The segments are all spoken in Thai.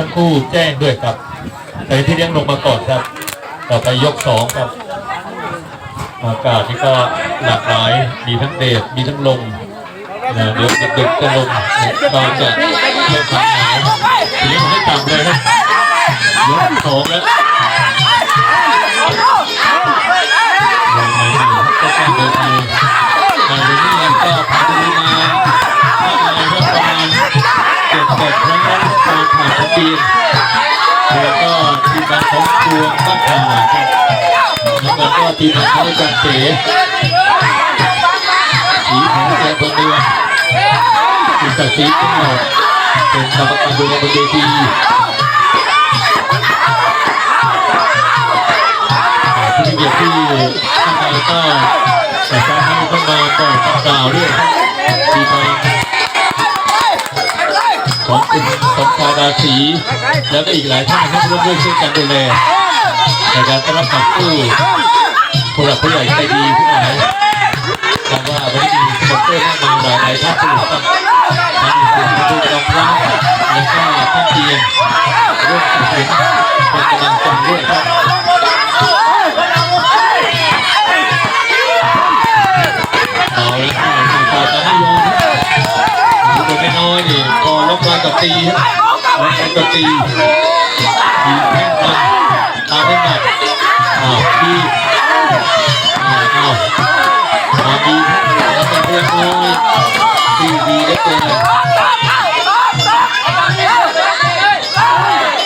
ทั้งคู่แจ้งด้วยครับแต่ที่เลี้ยงลงมาก่อนครับ ต่อไปยกสองครับ อากาศนี่ก็หลากหลาย มีทั้งเดชมีทั้งลมนะเดี๋ยวดึกๆจะลมตอนจะเริ่มควานหนาวทีนี้ผมให้ต่ำเลยนะยกสองแล้ว แปดครั้งแล้วการผ่านทะเบีนแล้วก็ทีมงานของดวงบ้านขาครับแล้วก็ทีมงานเขาจัดเสสีของแกตัวเดียวคุณตัดสีขึ้นมาเป็นกรรมการดูแลบนเวทีที่เกียรติที่ท่านใดก็แต่การให้ต้องมาก่อต้องกล่าวด้วยที ของคุณสมชายราศีแล้วก็อีกหลายท่านที่ร่วมด้วยช่วยกันดูแลในการต้อนรับกับผู้ผู้หลักผู้ใหญ่ใจดีผู้ไหนคำว่าวันนี้มีคนเต้นมากมายหลายท่านที่ต้องมานท่านผู้ผู้กำลังพร้อมและก็ท่านเพียงร่วมสนับสนุนเป็นกำลังใจด้วย นักอ้าวทีอ้าวอ้าวมาดีแล้วก็เรียบร้อยดีดีได้เกิน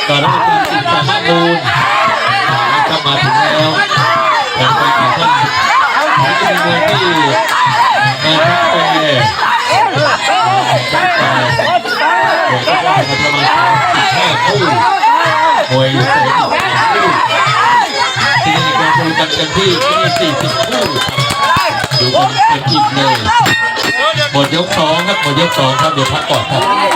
ก่อนแล้วเป็นสิ่งสามารถมูลถ้ามาถึงแล้วการไปของท่านนี่จะมีเงินที่งานทั้งเปย์ ผมก็ได้มาประมาณห้าคู่มวยอยู่เสร็จคู่ที่นี่การดูกันเต็มที่ที่นี่สี่สิบคู่ดูกันเต็มอิ่มเลยหมดยกสองครับหมดยกสองครับเดี๋ยวพักก่อนครับ